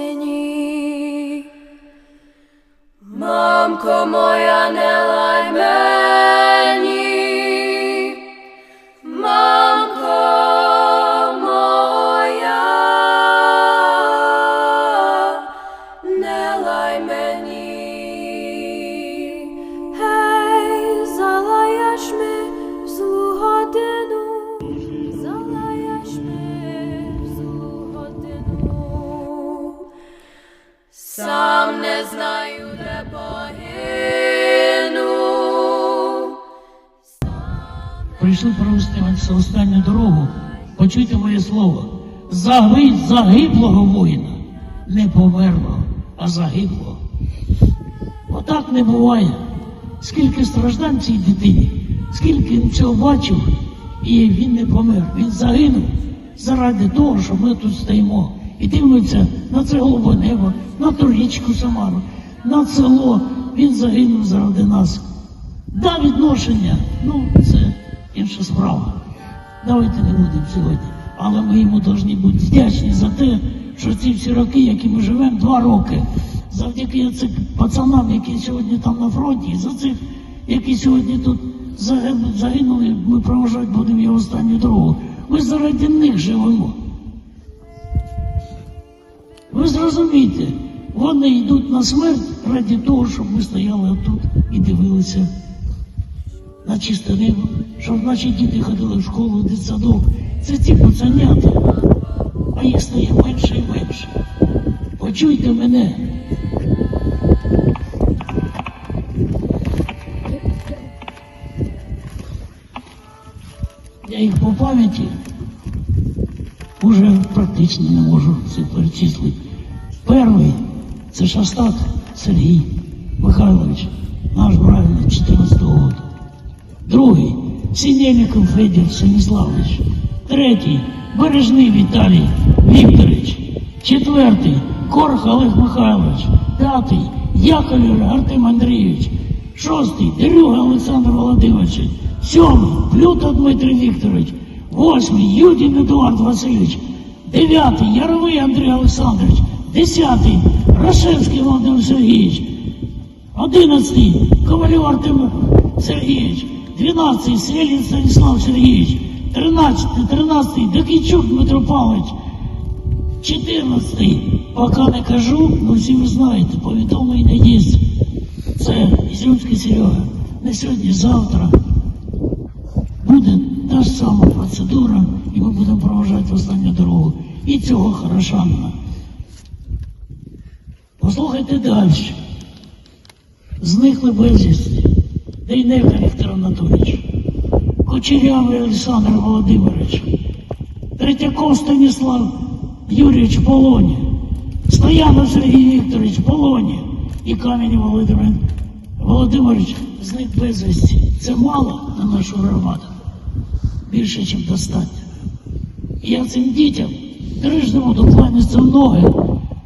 осені, мамко моя. Не знаю, де погину. Прийшли провести останню дорогу. Почуйте моє слово. Заги, загиблого воїна. Не померлого, а загиблого. Отак не буває. Скільки страждань цій дитині, скільки він цього бачив, і він не помер. Він загинув заради того, що ми тут стоїмо. І дивимося на це голубе небо, на ту річку Самару, на село. Він загинув заради нас. Да, відношення, ну це інша справа. Давайте не будемо сьогодні. Але ми йому повинні бути вдячні за те, що ці всі роки, які ми живемо, два роки, завдяки цим пацанам, які сьогодні там на фронті, за цих, які сьогодні тут загинули, ми проважати будемо його останню дорогу. Ми заради них живемо. Ви зрозумієте, вони йдуть на смерть ради того, щоб ми стояли отут і дивилися на чисте небо, щоб наші діти ходили в школу, в дитсадок. Це ці пацанята, а їх стає менше і менше. Почуйте мене. Я їх по пам'яті уже практично не можу все перечислити. Перший це Шастак Сергій Михайлович, наш правильно 14-го року. Другий Синельников Федір Станіславович. Третій Бережний Віталій Вікторович. Четвертий Корх Олег Михайлович. П'ятий Яковлев Артем Андрійович. Шостий Дерюга Олександр Володимирович. Сьомий Плюта Дмитрий Вікторович. Восьмий Юдін Едуард Васильович. Дев'ятий Яровий Андрій Олександрович. Десятий Рашевський Володимир Сергійович. Одинадцятий Ковалев Артем Сергійович. Дванадцятий Селін Станіслав Сергійович. Тринадцятий, тринадцятий Докійчук Дмитро Павлович. Чотирнадцятий, поки не кажу, ну всі ви знаєте, повідомлення є. Це Ізюмський Серега. Не сьогодні, завтра буде та ж сама процедура, і ми будемо проважати останню дорогу. І цього хорошанина. Послухайте далі. Зникли безвісти. Дейнека Віктор Анатолійович, Кучерявий Олександр Володимирович, Третьяков Станіслав Юрійович полоні, Стоянов Сергій Вікторович полоні і Камінь Володимир Володимирович зник безвісті. Це мало на нашу громаду. Більше, ніж достатньо. Я цим дітям дрижному докланяться в ноги,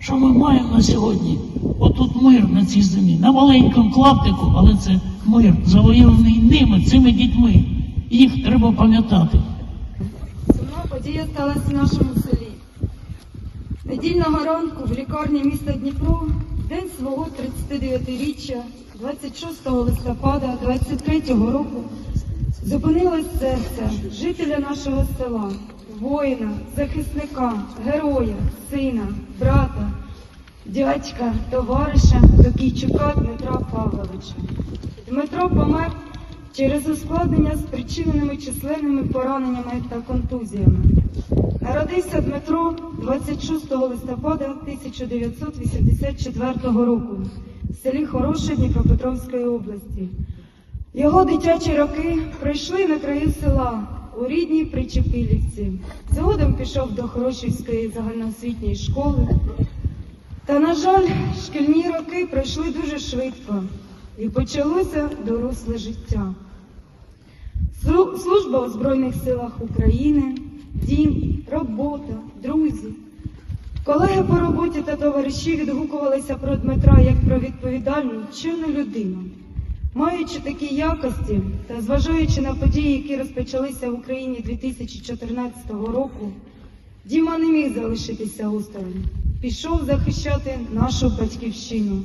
що ми маємо на сьогодні. Отут мир на цій землі, на маленькому клаптику, але це мир, завоюваний ними, цими дітьми. Їх треба пам'ятати. Сумна подія сталася в нашому селі. Недільного ранку в лікарні міста Дніпро, день свого 39-річчя, 26 листопада 23-го року, зупинилось серце жителя нашого села, воїна, захисника, героя, сина, брата, дядька, товариша Докійчука Дмитра Павловича. Дмитро помер через ускладнення з причиненими численними пораненнями та контузіями. Народився Дмитро 26 листопада 1984 року в селі Хороше Дніпропетровської області. Його дитячі роки пройшли на краю села у рідній Причепилівці. Згодом пішов до Хорошівської загальноосвітньої школи. Та, на жаль, шкільні роки пройшли дуже швидко і почалося доросле життя. Служба у Збройних силах України, дім, робота, друзі. Колеги по роботі та товариші відгукувалися про Дмитра як про відповідальну, чинну людину. Маючи такі якості та зважаючи на події, які розпочалися в Україні 2014 року, Діма не міг залишитися осторонь. Пішов захищати нашу батьківщину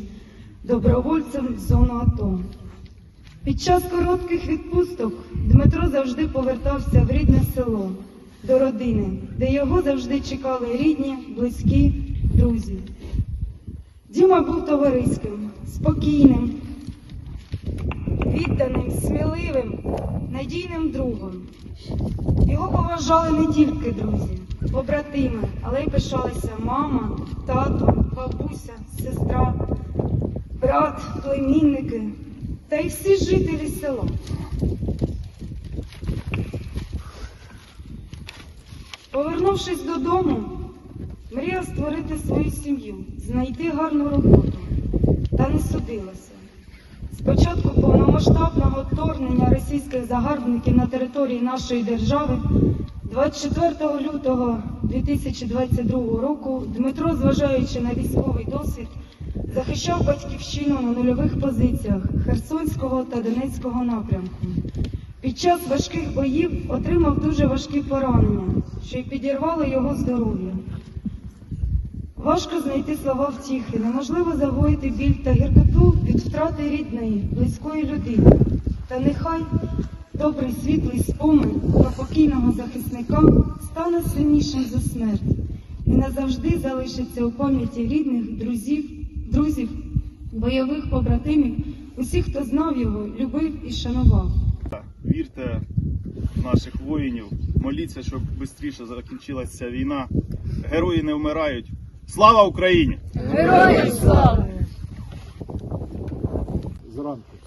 добровольцем в зону АТО. Під час коротких відпусток Дмитро завжди повертався в рідне село, до родини, де його завжди чекали рідні, близькі, друзі. Діма був товариським, спокійним, відданим, сміливим, надійним другом. Його поважали не тільки друзі, побратими, але й пишалися мама, тато, бабуся, сестра, брат, племінники та й всі жителі села. Повернувшись додому, мріяв створити свою сім'ю, знайти гарну роботу, та не судилося. Спочатку повномасштабного вторгнення російських загарбників на території нашої держави 24 лютого 2022 року Дмитро, зважаючи на військовий досвід, захищав батьківщину на нульових позиціях Херсонського та Донецького напрямку. Під час важких боїв отримав дуже важкі поранення, що й підірвали його здоров'я. Важко знайти слова втіхи, неможливо загоїти біль та гіркоту від втрати рідної, близької людини. Та нехай добрий світлий спомин про покійного захисника стане сильнішим за смерть і назавжди залишиться у пам'яті рідних, друзів, друзів, бойових побратимів, усіх, хто знав його, любив і шанував. Вірте наших воїнів, моліться, щоб швидше закінчилася війна. Герої не вмирають. Слава Україні! Героям слава! зранку.